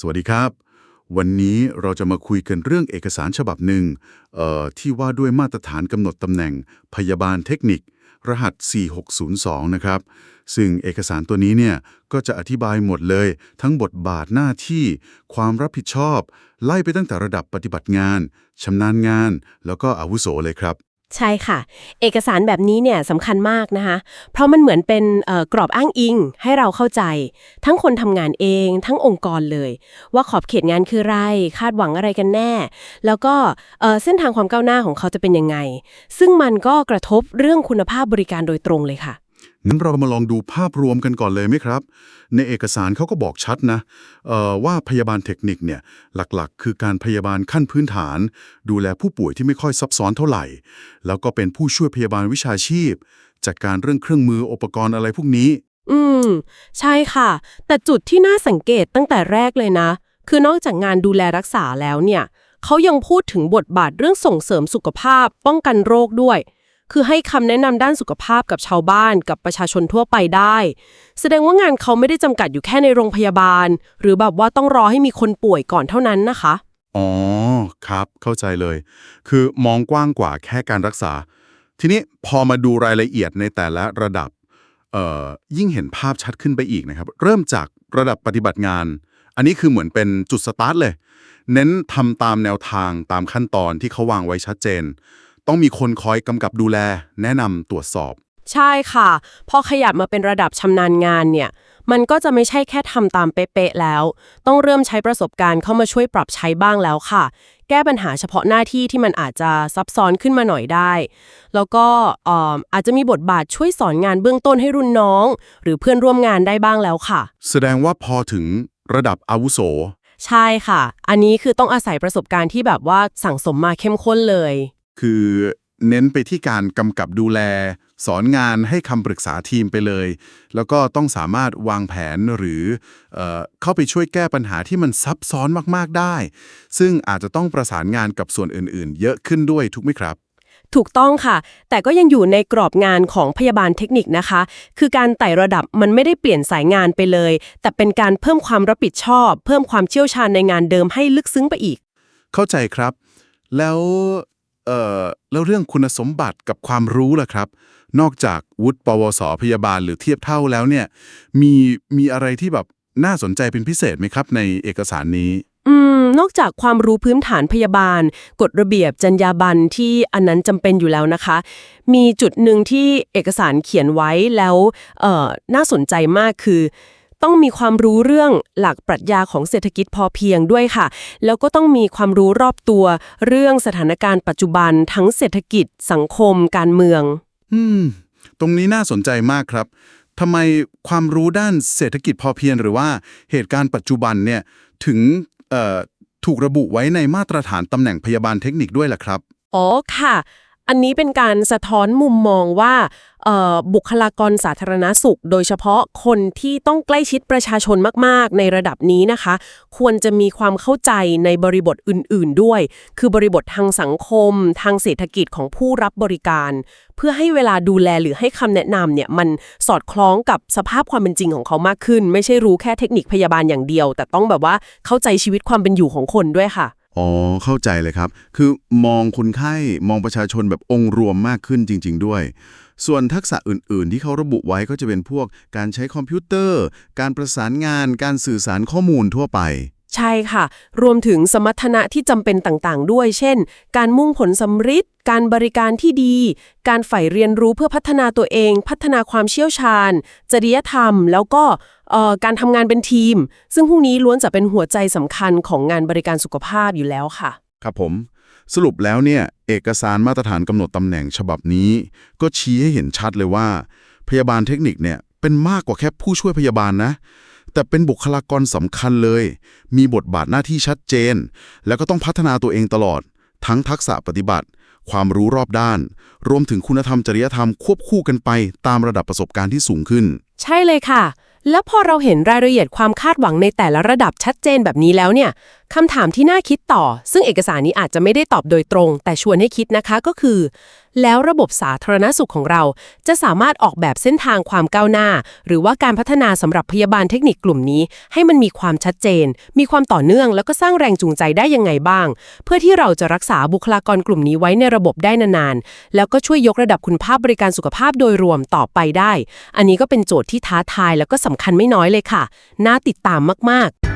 สวัสดีครับ วันนี้เราจะมาคุยกันเรื่องเอกสารฉบับหนึ่งที่ว่าด้วยมาตรฐานกำหนดตำแหน่งพยาบาลเทคนิค รหัส 4602 นะครับ ซึ่งเอกสารตัวนี้เนี่ยก็จะอธิบายหมดเลย ทั้งบทบาทหน้าที่ ความรับผิดชอบ ไล่ไปตั้งแต่ระดับปฏิบัติงานชำนาญงาน แล้วก็อาวุโสเลยครับ ใช่ค่ะ เอกสารแบบนี้เนี่ยสำคัญมากนะคะ เพราะมันเหมือนเป็นกรอบอ้างอิงให้เราเข้าใจ ทั้งคนทำงานเอง ทั้งองค์กรเลย ว่าขอบเขตงานคืออะไร คาดหวังอะไรกันแน่ แล้วก็เส้นทางความก้าวหน้าของเขาจะเป็นยังไง ซึ่งมันก็กระทบเรื่องคุณภาพบริการโดยตรงเลยค่ะ งั้นเรามาลองดูภาพรวมกันก่อนเลยไหมครับ ในเอกสารเขาก็บอกชัดนะว่าพยาบาลเทคนิคเนี่ยหลักๆ คือการพยาบาลขั้นพื้นฐาน ดูแลผู้ป่วยที่ไม่ค่อยซับซ้อนเท่าไหร่ แล้วก็เป็นผู้ช่วยพยาบาลวิชาชีพ จัดการเรื่องเครื่องมืออุปกรณ์อะไรพวกนี้ อืม ใช่ค่ะ แต่จุดที่น่าสังเกตตั้งแต่แรกเลยนะ คือนอกจากงานดูแลรักษาแล้วเนี่ยเขายังพูดถึงบทบาทเรื่องส่งเสริมสุขภาพ ป้องกันโรคด้วย คือให้คำแนะนำด้านสุขภาพกับชาวบ้านกับประชาชนทั่วไปได้ แสดงว่างานเขาไม่ได้จำกัดอยู่แค่ในโรงพยาบาล หรือแบบว่าต้องรอให้มีคนป่วยก่อนเท่านั้นนะคะ อ๋อ ครับ เข้าใจเลย คือมองกว้างกว่าแค่การรักษา ทีนี้พอมาดูรายละเอียดในแต่ละระดับ เอ่อ ยิ่งเห็นภาพชัดขึ้นไปอีกนะครับ เริ่มจากระดับปฏิบัติงาน อันนี้คือเหมือนเป็นจุดสตาร์ทเลย เน้นทำตามแนวทางตามขั้นตอนที่เขาวางไว้ชัดเจน ต้องมีคนคอยกำกับดูแล แนะนำตรวจสอบ ใช่ค่ะ พอขยับมาเป็นระดับชำนาญงานเนี่ย มันก็จะไม่ใช่แค่ทำตามเป๊ะๆแล้ว ต้องเริ่มใช้ประสบการณ์เข้ามาช่วยปรับใช้บ้างแล้วค่ะ แก้ปัญหาเฉพาะหน้าที่ที่มันอาจจะซับซ้อนขึ้นมาหน่อยได้ แล้วก็เอ่ออาจจะมีบทบาทช่วยสอนงานเบื้องต้นให้รุ่นน้อง หรือเพื่อนร่วมงานได้บ้างแล้วค่ะ แสดงว่าพอถึงระดับอาวุโส ใช่ค่ะ อันนี้คือต้องอาศัยประสบการณ์ที่แบบว่าสั่งสมมาเข้มข้นเลย คือเน้นไปที่การกำกับดูแล สอนงานให้คำปรึกษาทีมไปเลย แล้วก็ต้องสามารถวางแผนหรือเออเข้าไปช่วยแก้ปัญหาที่มันซับซ้อนมากๆได้ ซึ่งอาจจะต้องประสานงานกับส่วนอื่นๆ เยอะขึ้นด้วยทุกไหมครับ ถูกต้องค่ะ แต่ก็ยังอยู่ในกรอบงานของพยาบาลเทคนิคนะคะ คือการไต่ระดับมันไม่ได้เปลี่ยนสายงานไปเลย แต่เป็นการเพิ่มความรับผิดชอบ เพิ่มความเชี่ยวชาญในงานเดิมให้ลึกซึ้งไปอีก เข้าใจครับ แล้ว เอ่อแล้วเรื่องคุณสมบัติกับความรู้ล่ะครับ นอกจากวุฒิปวส พยาบาลหรือเทียบเท่าแล้วเนี่ย มีมีอะไรที่แบบน่าสนใจเป็นพิเศษไหมครับ ในเอกสารนี้ อืม นอกจากความรู้พื้นฐานพยาบาล กฎระเบียบจรรยาบรรณที่อันนั้นจำเป็นอยู่แล้วนะคะ มีจุดหนึ่งที่เอกสารเขียนไว้แล้วเอ่อน่าสนใจมากคือ ต้องมีความรู้เรื่องหลักปรัชญาของเศรษฐกิจพอเพียงด้วยค่ะ แล้วก็ต้องมีความรู้รอบตัว เรื่องสถานการณ์ปัจจุบันทั้งเศรษฐกิจ สังคม การเมือง อืม ตรงนี้น่าสนใจมากครับทำไมความรู้ด้านเศรษฐกิจพอเพียงหรือว่าเหตุการณ์ปัจจุบันเนี่ยถึงเอ่อถูกระบุไว้ในมาตรฐานตำแหน่งพยาบาลเทคนิคด้วยล่ะครับ อ๋อค่ะ อันนี้เป็นการสะท้อนมุมมองว่าเอ่อ บุคลากรสาธารณสุข โดยเฉพาะคนที่ต้องใกล้ชิดประชาชนมากๆ ในระดับนี้นะคะ ควรจะมีความเข้าใจในบริบทอื่น ๆ ด้วย คือบริบททางสังคม ทางเศรษฐกิจของผู้รับบริการ เพื่อให้เวลาดูแลหรือให้คำแนะนำเนี่ยมันสอดคล้องกับสภาพความเป็นจริงของเขามากขึ้น ไม่ใช่รู้แค่เทคนิคพยาบาลอย่างเดียว แต่ต้องแบบว่าเข้าใจชีวิตความเป็นอยู่ของคนด้วยค่ะ อ๋อ เข้าใจเลยครับ คือมองคนไข้มองประชาชนแบบองค์รวมมากขึ้นจริง ๆ ด้วย ส่วนทักษะอื่น ๆ ที่เขาระบุไว้ก็จะเป็นพวกการใช้คอมพิวเตอร์ การประสานงาน การสื่อสารข้อมูลทั่วไป ใช่ค่ะ รวมถึงสมรรถนะที่จำเป็นต่างๆ ด้วย เช่น การมุ่งผลสำฤทธิ์การบริการที่ดี การใฝ่เรียนรู้เพื่อพัฒนาตัวเอง พัฒนาความเชี่ยวชาญ จริยธรรม แล้วก็การทำงานเป็นทีม ซึ่งพวกนี้ล้วนจะเป็นหัวใจสำคัญของงานบริการสุขภาพอยู่แล้วค่ะ ครับผม สรุปแล้วเนี่ย เอกสารมาตรฐานกำหนดตำแหน่งฉบับนี้ ก็ชี้ให้เห็นชัดเลยว่า พยาบาลเทคนิคเนี่ยเป็นมากกว่าแค่ผู้ช่วยพยาบาลนะ แต่เป็นบุคลากรสำคัญเลย มีบทบาทหน้าที่ชัดเจน แล้วก็ต้องพัฒนาตัวเองตลอด ทั้งทักษะปฏิบัติ ความรู้รอบด้าน รวมถึงคุณธรรมจริยธรรมควบคู่กันไปตามระดับประสบการณ์ที่สูงขึ้น ใช่เลยค่ะ แล้วพอเราเห็นรายละเอียดความคาดหวังในแต่ละระดับชัดเจนแบบนี้แล้วเนี่ยคำถามที่น่าคิดต่อ ซึ่งเอกสารนี้อาจจะไม่ได้ตอบโดยตรง แต่ชวนให้คิดนะคะก็คือ แล้วระบบสาธารณสุขของเรา จะสามารถออกแบบเส้นทางความก้าวหน้า หรือว่าการพัฒนาสำหรับพยาบาลเทคนิคกลุ่มนี้ ให้มันมีความชัดเจน มีความต่อเนื่องแล้วก็สร้างแรงจูงใจได้ยังไงบ้าง เพื่อที่เราจะรักษาบุคลากรกลุ่มนี้ไว้ในระบบได้นานๆแล้วก็ช่วยยกระดับคุณภาพบริการสุขภาพโดยรวมต่อไปได้ อันนี้ก็เป็นโจทย์ที่ท้าทายแล้วก็สำคัญไม่น้อยเลยค่ะ น่าติดตามมากๆ